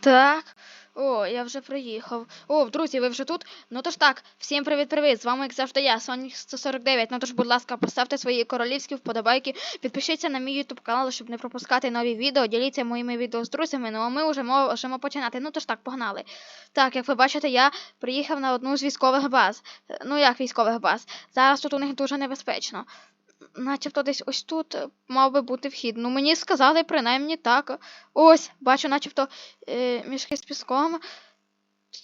Так. О, я вже приїхав. О, друзі, ви вже тут? Ну тож так, всім привіт-привіт! З вами, як завжди, я, Сонік 149. Ну тож, будь ласка, поставте свої королівські вподобайки, підпишіться на мій YouTube канал, щоб не пропускати нові відео, діліться моїми відео з друзями. Ну а ми вже можемо починати. Ну тож так, погнали. Так, як ви бачите, я приїхав на одну з військових баз. Е, Ну як військових баз? Зараз тут у них дуже небезпечно. Начебто десь ось тут е, мав би бути вхід. Ну мені сказали принаймні так. Ось, бачу, начебто е, мішки з піском.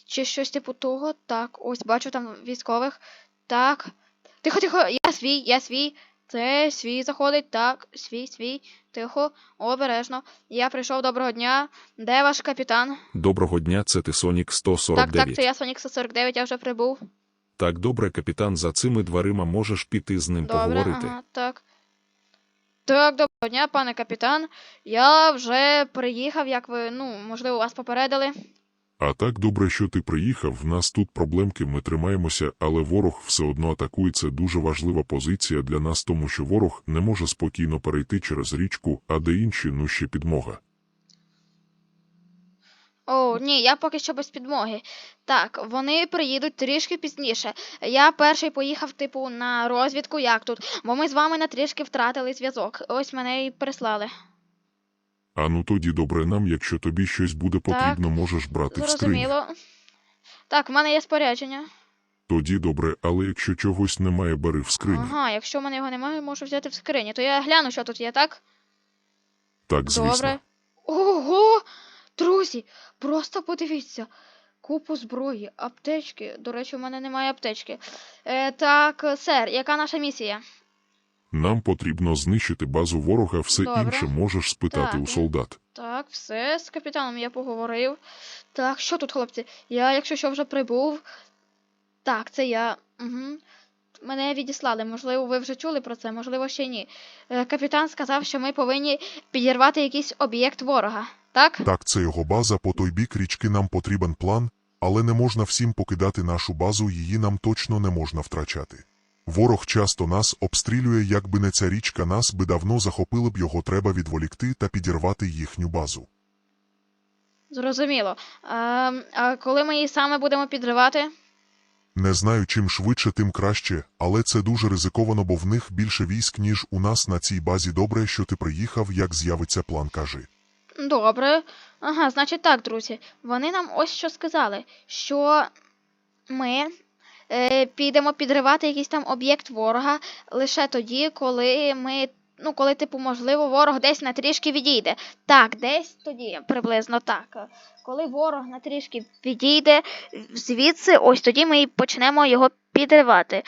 Чи щось типу того. Так, ось бачу там військових. Так. Тихо, тихо, я свій, я свій. Це свій заходить. Так, свій, свій. Тихо, обережно. Я прийшов, доброго дня. Де ваш капітан? Доброго дня, це ти Сонік Так, 149. так, це я Сонік 149, я вже прибув. Так, добре, капітан, за цими дверима можеш піти з ним Добре, поговорити. ага, так. Так, доброго дня, пане капітан. Я вже приїхав, як ви, ну, можливо, вас попередили. А так добре, що ти приїхав. В нас тут проблемки, ми тримаємося, але ворог все одно атакує. Це дуже важлива позиція для нас, тому що ворог не може спокійно перейти через річку, а де інші, ну ще підмога. О, ні, я поки що без підмоги. Так, вони приїдуть трішки пізніше. Я перший поїхав, типу, на розвідку, як тут, бо ми з вами на трішки втратили зв'язок. Ось мене і прислали. А ну тоді добре нам, якщо тобі щось буде потрібно, можеш брати в скрині. Зрозуміло. Так, в мене є спорядження. Тоді добре, але якщо чогось немає, бери в скрині. Ага, якщо в мене його немає, можу взяти в скрині. То я гляну, що тут є, так? Так, звісно. Добре. Друзі, просто подивіться. Купу зброї, аптечки. До речі, у мене немає аптечки. Е, так, сер, яка наша місія? Нам потрібно знищити базу ворога, все Добре. інше можеш спитати Так, у солдат. Так, все, з капітаном я поговорив. Так, що тут, хлопці? Я, якщо що, вже прибув. Так, це я. Угу. Мене відіслали. Можливо, ви вже чули про це, можливо, ще ні. Е, капітан сказав, що ми повинні підірвати якийсь об'єкт ворога. Так? Так, це його база, по той бік річки нам потрібен план, але не можна всім покидати нашу базу, її нам точно не можна втрачати. Ворог часто нас обстрілює, якби не ця річка, нас би давно захопили б його треба відволікти та підірвати їхню базу. Зрозуміло. А, а коли ми її саме будемо підривати? Не знаю, чим швидше, тим краще, але це дуже ризиковано, бо в них більше військ, ніж у нас на цій базі. Добре, що ти приїхав, як з'явиться план, кажи. Добре. Ага, значить так, друзі. Вони нам ось що сказали, що ми е, підемо підривати якийсь там об'єкт ворога лише тоді, коли ми. Ну, коли, типу, можливо, ворог десь на трішки відійде. Так, десь тоді, приблизно так. Коли ворог на трішки відійде звідси, ось тоді ми і почнемо його підривати.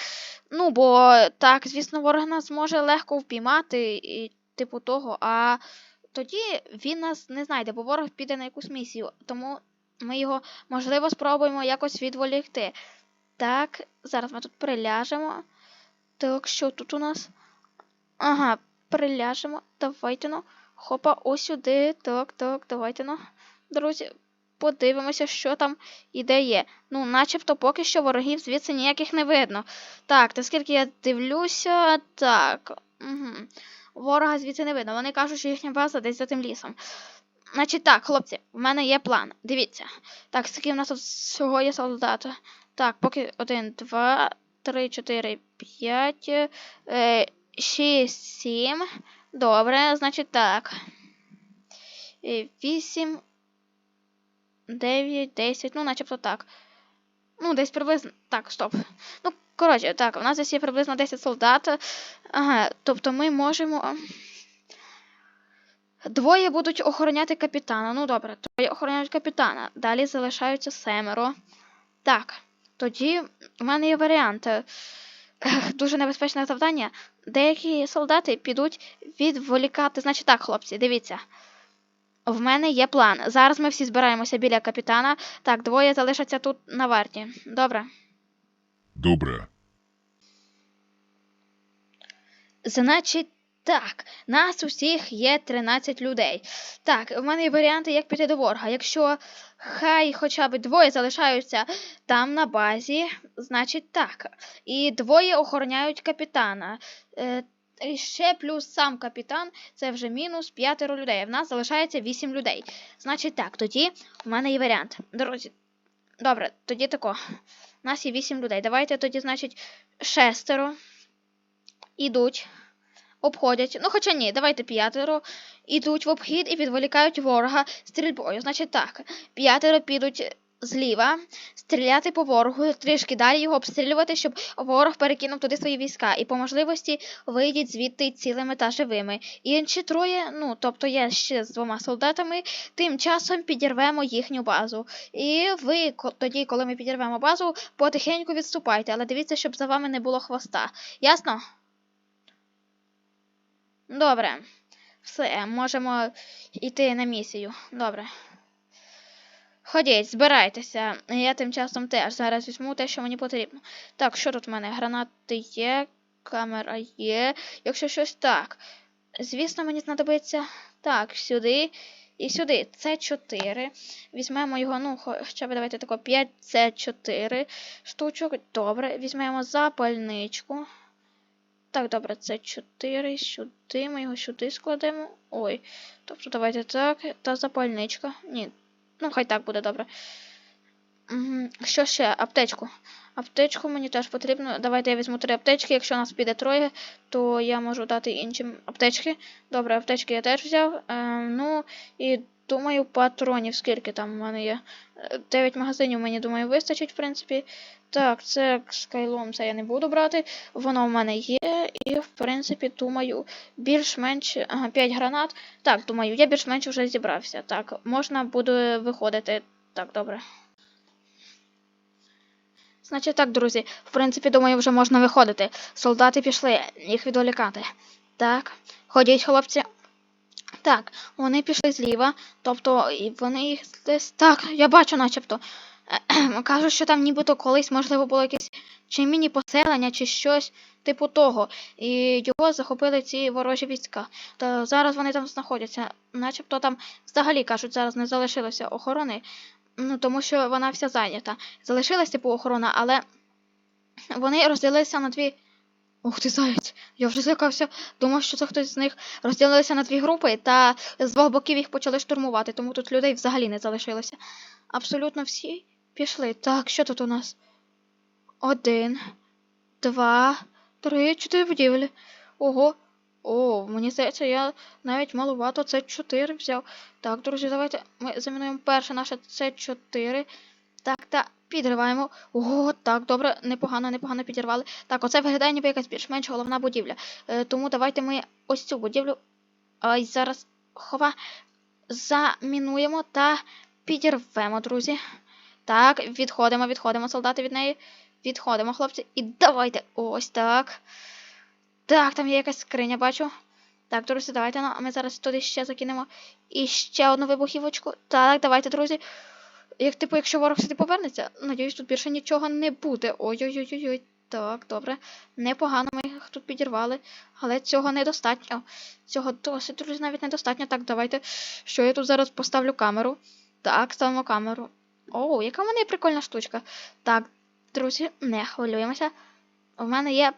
Ну, бо так, звісно, ворог нас може легко впіймати і типу того, а тоді він нас не знайде, бо ворог піде на якусь місію. Тому ми його, можливо, спробуємо якось відволікти. Так, зараз ми тут приляжемо. Так, що тут у нас? Ага, приляжемо. Давайте ну. Хопа, ось сюди. Так, так, давайте ну. Друзі, подивимося, що там і де є. Ну, начебто поки що ворогів звідси ніяких не видно. Так, наскільки я дивлюся, так. Угу. Ворога звідси не видно. Вони кажуть, що їхня база десь за тим лісом. Значить так, хлопці, в мене є план. Дивіться. Так, скільки в нас тут всього є солдата? Так, поки один, два, три, чотири, п'ять, е, шість, сім. Добре, значить так. Е, Вісім, дев'ять, десять, ну, начебто так. Ну, десь приблизно. Так, стоп. Ну, коротше, так, у нас десь є приблизно 10 солдат. Ага, тобто ми можемо. Двоє будуть охороняти капітана. Ну добре, троє охороняють капітана. Далі залишаються семеро. Так, тоді в мене є варіант. Дуже небезпечне завдання. Деякі солдати підуть відволікати. Значить так, хлопці, дивіться. В мене є план. Зараз ми всі збираємося біля капітана. Так, двоє залишаться тут на варті. Добре. Добре. Значить, так, нас усіх є 13 людей. Так, в мене є варіанти, як піти до ворога. Якщо хай хоча б двоє залишаються там на базі, значить так. І двоє охороняють капітана. Е, І ще плюс сам капітан, це вже мінус п'ятеро людей. В нас залишається вісім людей. Значить так, тоді в мене є варіант. Друзі, добре, тоді тако. У нас є вісім людей. Давайте тоді, значить, шестеро ідуть, обходять. Ну, хоча ні, давайте п'ятеро ідуть в обхід і відволікають ворога стрільбою. Значить так, п'ятеро підуть зліва, стріляти по ворогу, трішки далі його обстрілювати, щоб ворог перекинув туди свої війська. І по можливості вийдіть звідти цілими та живими. Інші троє, ну тобто я ще з двома солдатами, тим часом підірвемо їхню базу. І ви тоді, коли ми підірвемо базу, потихеньку відступайте, але дивіться, щоб за вами не було хвоста. Ясно? Добре. Все, можемо йти на місію. Добре. Ходіть, збирайтеся. Я тим часом теж зараз візьму те, що мені потрібно. Так, що тут в мене? Гранати є, камера є. Якщо щось так. Звісно, мені знадобиться. Так, сюди і сюди. Це 4. Візьмемо його, ну, хоча б давайте тако 5 це 4 штучок. Добре, візьмемо запальничку. Так, добре, це 4 сюди. Ми його сюди складемо. Ой. Тобто давайте так. Та запальничка. Ні, Ну, хай так буде добре. Що ще? Аптечку. Аптечку мені теж потрібно. Давайте я візьму три аптечки. Якщо нас піде троє, то я можу дати іншим аптечки. Добре, аптечки я теж взяв. Ем, ну і думаю, патронів, скільки там у мене є. Е, Дев'ять магазинів мені думаю вистачить, в принципі. Так, це скайлом, це я не буду брати. Воно в мене є. І, в принципі, думаю, більш-менш ага, 5 гранат. Так, думаю, я більш-менш вже зібрався. Так, можна буде виходити. Так, добре. Значить так, друзі, в принципі, думаю, вже можна виходити. Солдати пішли, їх відволікати. Так, ходіть, хлопці. Так, вони пішли зліва, тобто вони їх десь. Так, я бачу, начебто. Кажуть, що там нібито колись, можливо, було якесь чи міні-поселення, чи щось типу того. І його захопили ці ворожі війська. Та зараз вони там знаходяться. Начебто там взагалі кажуть, зараз не залишилося охорони. Ну, тому що вона вся зайнята. Залишилась типу охорона, але вони розділилися на дві. Ух ти заєць! Я вже злякався. Думав, що це хтось з них розділилися на дві групи, та з двох боків їх почали штурмувати, тому тут людей взагалі не залишилося. Абсолютно всі пішли. Так, що тут у нас? Один, два, три, чотири будівлі. Ого. О, мені здається, я навіть малувато це 4 взяв. Так, друзі, давайте ми замінуємо перше наше це 4. Так, та підриваємо. Ого, так, добре, непогано, непогано підірвали. Так, оце виглядає ніби якась більш-менш головна будівля. Е, тому давайте ми ось цю будівлю. Ай, зараз хова замінуємо та підірвемо, друзі. Так, відходимо, відходимо, солдати від неї. Відходимо, хлопці. І давайте. Ось так. Так, там є якась скриня, бачу. Так, друзі, давайте. Ну, ми зараз туди ще закинемо. І ще одну вибухівочку. Так, давайте, друзі. Як, типу, якщо ворог сюди повернеться, надіюсь, тут більше нічого не буде. Ой-ой-ой-ой. Так, добре. Непогано ми їх тут підірвали. Але цього недостатньо. Цього досить, друзі, навіть недостатньо. Так, давайте. Що я тут зараз поставлю камеру? Так, ставимо камеру. О, яка в мене прикольна штучка. Так, друзі, не хвилюємося. У мене є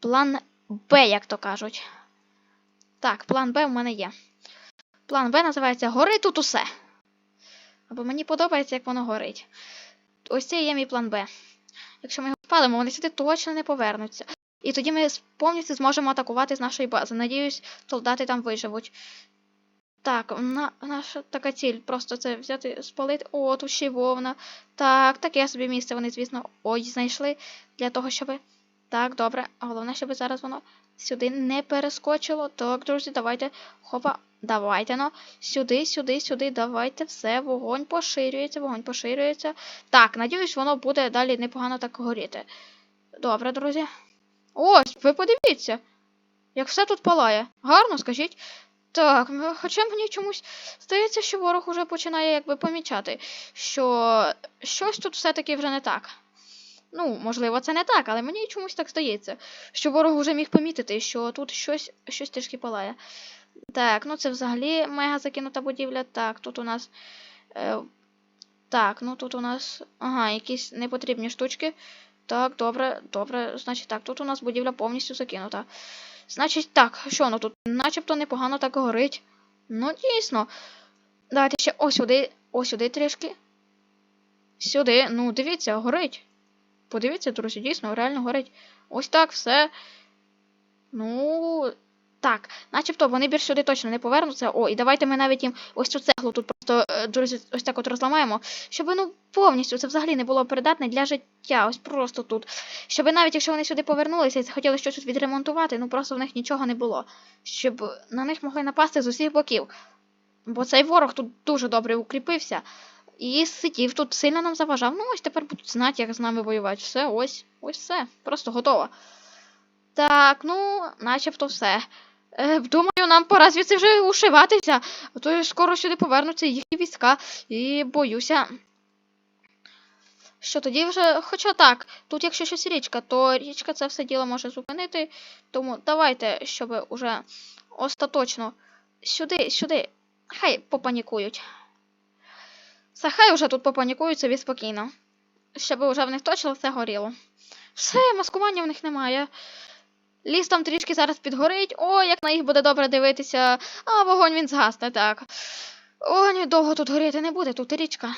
план Б, як то кажуть. Так, план Б в мене є. План Б називається Гори тут усе. Або мені подобається, як воно горить. Ось це і є мій план Б. Якщо ми його спалимо, вони сюди точно не повернуться. І тоді ми повністю зможемо атакувати з нашої бази. Надіюсь, солдати там виживуть. Так, на, наша така ціль. Просто це взяти, спалити. О, тут ще й вовна. Так, таке собі місце вони, звісно, ой, знайшли для того, щоб. Так, добре. Головне, щоб зараз воно сюди не перескочило. Так, друзі, давайте. Хопа, давайте ну. Сюди, сюди, сюди, давайте. Все, вогонь поширюється, вогонь поширюється. Так, надіюсь, воно буде далі непогано так горіти. Добре, друзі. Ось, ви подивіться, як все тут палає. Гарно, скажіть. Так, хоча мені чомусь здається, що ворог уже починає якби помічати, що щось тут все-таки вже не так. Ну, можливо, це не так, але мені чомусь так здається, що ворог уже міг помітити, що тут щось, щось трішки палає. Так, ну це взагалі мега закинута будівля. Так, тут у нас. Е, так, ну тут у нас. Ага, якісь непотрібні штучки. Так, добре, добре. Значить так, тут у нас будівля повністю закинута. Значить, так, що воно тут? Начебто непогано так горить. Ну, дійсно. Давайте ще ось сюди, ось сюди трішки. Сюди. Ну, дивіться, горить. Подивіться, друзі, дійсно, реально горить. Ось так, все. Ну. Так, начебто вони більше сюди точно не повернуться. О, і давайте ми навіть їм ось цю цеглу тут просто, е, друзі, ось так от розламаємо. Щоб ну повністю це взагалі не було придатне для життя. Ось просто тут. Щоб навіть якщо вони сюди повернулися і захотіли щось тут відремонтувати, ну просто в них нічого не було. Щоб на них могли напасти з усіх боків. Бо цей ворог тут дуже добре укріпився. І сидів тут сильно нам заважав. Ну, ось тепер будуть знати, як з нами воювати. Все, ось, ось все. Просто готово. Так, ну, начебто все. Е, думаю, нам пора звідси вже ушиватися, а то скоро сюди повернуться їхні війська, і боюся. Що тоді вже, хоча так, тут якщо щось річка, то річка це все діло може зупинити. Тому давайте, щоб уже остаточно сюди, сюди, хай попанікують. Все, хай уже тут попанікують собі спокійно. Щоб уже в них точно все горіло. Все, маскування в них немає. Ліс там трішки зараз підгорить. О, як на їх буде добре дивитися. А вогонь він згасне, так. Вогонь довго тут горіти не буде, тут річка.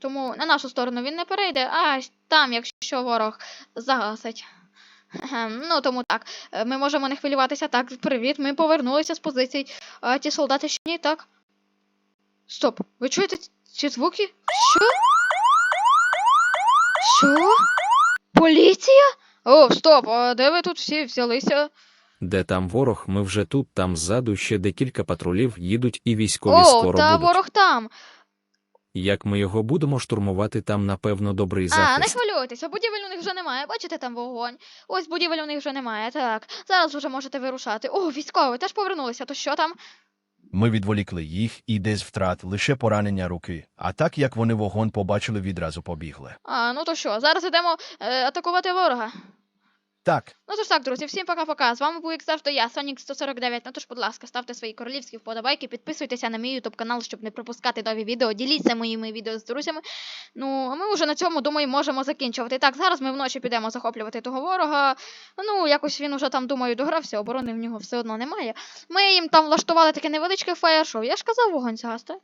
Тому на нашу сторону він не перейде, а там, якщо ворог загасить. Ну, тому так. Ми можемо не хвилюватися. Так, привіт, ми повернулися з позицій. А ті солдати ще ні, так? Стоп, ви чуєте ці звуки? Що? Що? Поліція? О, стоп, а де ви тут всі взялися? Де там ворог, ми вже тут, там ззаду ще декілька патрулів їдуть і військові О, скоро та будуть. ворог там. Як ми його будемо штурмувати, там напевно добрий А, не хвилюйтеся, будівель у них вже немає. Бачите, там вогонь. Ось будівель у них вже немає. Так, зараз вже можете вирушати. О, військові, теж повернулися. То що там? Ми відволікли їх і десь втрат лише поранення руки. А так як вони вогонь побачили, відразу побігли. А, ну то що, зараз ідемо е, атакувати ворога. Так, Ну тож так, друзі, всім пока-пока. З вами був як завжди я, Сонік 149. Ну тож, будь ласка, ставте свої королівські вподобайки, підписуйтеся на мій YouTube канал, щоб не пропускати нові відео. Діліться моїми відео з друзями. Ну, а ми вже на цьому, думаю, можемо закінчувати. Так, зараз ми вночі підемо захоплювати того ворога. Ну, якось він уже там, думаю, догрався, оборони в нього все одно немає. Ми їм там влаштували таке невеличке фаєр-шоу. Я ж казав, вогонь згасти.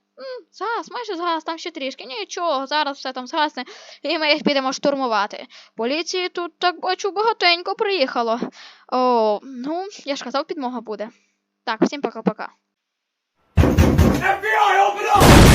Згас, майже згас, там ще трішки. Нічого, зараз все там згасне, і ми їх підемо штурмувати. Поліції тут, так бачу, багатенько приїхало. О, ну, я ж казав, підмога буде. Так, всім пока-пока. FBI, open up!